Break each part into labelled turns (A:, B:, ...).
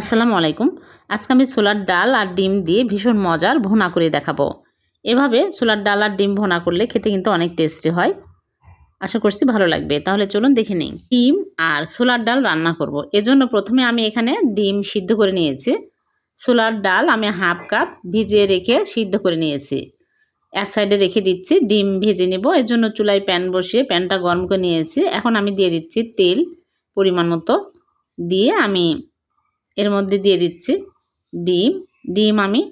A: আসসালামু আলাইকুম। আজকে আমি ছোলার ডাল আর ডিম দিয়ে ভীষণ মজার ভুনা করে দেখাবো। এভাবে ছোলার ডাল আর ডিম ভুনা করলে খেতে কিন্তু অনেক টেস্টি হয়। আশা করছি ভালো লাগবে। তাহলে চলুন দেখে নিই। ডিম আর ছোলার ডাল রান্না করব। এজন্য প্রথমে আমি এখানে ডিম সিদ্ধ করে নিয়েছি। ছোলার ডাল আমি হাফ কাপ ভিজিয়ে রেখে সিদ্ধ করে নিয়েছি। এক সাইডে রেখে দিচ্ছি, ডিম ভেজে নেব। এর জন্য চুলায় প্যান বসিয়ে প্যানটা গরম করে নিয়েছি। এখন আমি দিয়ে দিচ্ছি তেল পরিমাণ মতো। দিয়ে আমি এর মধ্যে দিয়ে দিচ্ছি ডিম। ডিম আমি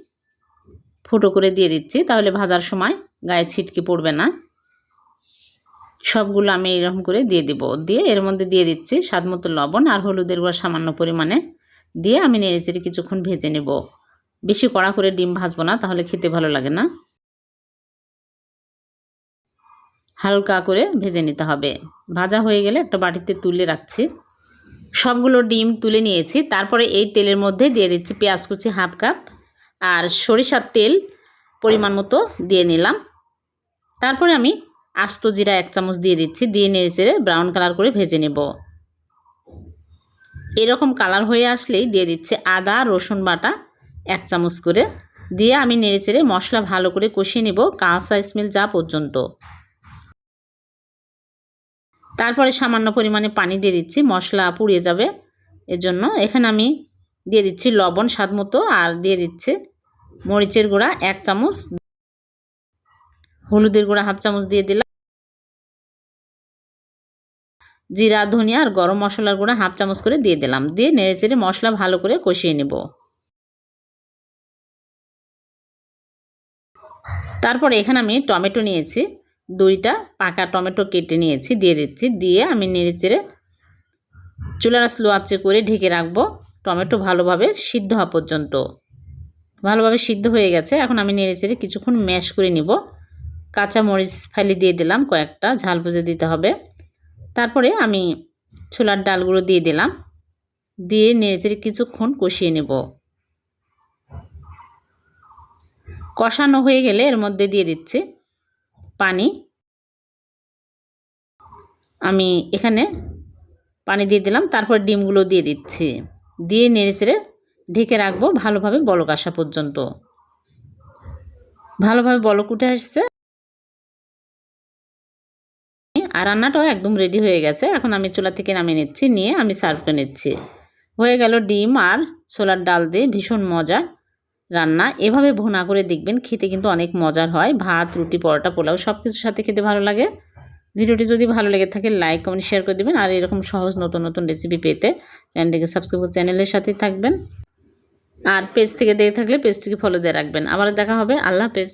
A: ফুটো করে দিয়ে দিচ্ছি, তাহলে ভাজার সময় গায়ে ছিটকে পড়বে না। সবগুলো আমি এরকম করে দিয়ে দিব। দিয়ে এর মধ্যে দিয়ে দিচ্ছি স্বাদ মতো লবণ আর হলুদের গুঁড়া সামান্য পরিমাণে। দিয়ে আমি নেড়েচেড়ে কিছুক্ষণ ভেজে নেব। বেশি কড়া করে ডিম ভাজবো না, তাহলে খেতে ভালো লাগে না। হালকা করে ভেজে নিতে হবে। ভাজা হয়ে গেলে একটা বাটিতে তুলে রাখছি। সবগুলো ডিম তুলে নিয়েছি। তারপরে এই তেলের মধ্যে দিয়ে দিচ্ছি পেঁয়াজ কুচি হাফ কাপ আর সরিষার তেল পরিমাণ মতো দিয়ে নিলাম। তারপরে আমি আস্ত জিরা এক চামচ দিয়ে দিচ্ছি। দিয়ে নেড়ে চেড়ে ব্রাউন কালার করে ভেজে নেব। এরকম কালার হয়ে আসলেই দিয়ে দিচ্ছি আদা, রসুন বাটা এক চামচ করে। দিয়ে আমি নেড়ে চেড়ে মশলা ভালো করে কষিয়ে নেব কাঁচা স্মেল যা পর্যন্ত। তারপরে সামান্য পরিমাণে পানি দিয়ে দিচ্ছি, মশলা পুড়িয়ে যাবে। এজন্য এখানে আমি দিয়ে দিচ্ছি লবণ স্বাদ মতো আর দিয়ে দিচ্ছে মরিচের গুঁড়া এক চামচ। হলুদের গুঁড়া হাফ চামচ দিয়ে দিলাম। জিরা, ধনিয়া আর গরম মশলার গুঁড়া হাফ চামচ করে দিয়ে দিলাম। দিয়ে নেড়ে চেড়ে মশলা ভালো করে কষিয়ে নেব। তারপরে এখানে আমি টমেটো নিয়েছি। দুইটা পাকা টমেটো কেটে নিয়েছি, দিয়ে দিচ্ছি। দিয়ে আমি নেড়ে চেড়ে চুলার স্লো আঁচে করে ঢেকে রাখব। টমেটো ভালোভাবে সিদ্ধ হওয়া পর্যন্ত। ভালোভাবে সিদ্ধ হয়ে গেছে। এখন আমি নেড়ে চেড়ে কিছুক্ষণ ম্যাশ করে নিব। কাঁচা মরিচ ফালি দিয়ে দিলাম কয়েকটা, ঝাল ভুজে দিতে হবে। তারপরে আমি ছোলার ডালগুলো দিয়ে দিলাম। দিয়ে নেড়ে চেড়ে কিছুক্ষণ কষিয়ে নেব। কষানো হয়ে গেলে এর মধ্যে দিয়ে দিচ্ছি পানি। আমি এখানে পানি দিয়ে দিলাম, তারপর ডিমগুলো দিয়ে দিচ্ছি। দিয়ে নেড়ে চেড়ে ঢেকে রাখব ভালোভাবে বলক আসা পর্যন্ত। ভালোভাবে বলক উঠে আসছে। আর রান্নাটাও একদম রেডি হয়ে গেছে। এখন আমি চুলা থেকে নামিয়ে নিচ্ছি, নিয়ে আমি সার্ভ করে নিচ্ছি। হয়ে গেল ডিম আর ছোলার ডাল দিয়ে ভীষণ মজা। রান্না। এভাবে ভোনা করে দেখবেন, খেতে কিন্তু অনেক মজার হয়। ভাত, রুটি, পরোটা, পোলাও সব কিছুর সাথে খেতে ভালো লাগে। ভিডিওটি যদি ভালো লেগে থাকে লাইক কমেন্ট শেয়ার করে দেবেন। আর এরকম সহজ নতুন নতুন রেসিপি পেতে চ্যানেলটিকে সাবস্ক্রাইব চ্যানেলের সাথেই থাকবেন। আর পেজ থেকে দেখে থাকলে পেজটিকে ফলো দিয়ে রাখবেন। আবার দেখা হবে। আল্লাহ হাফেজ।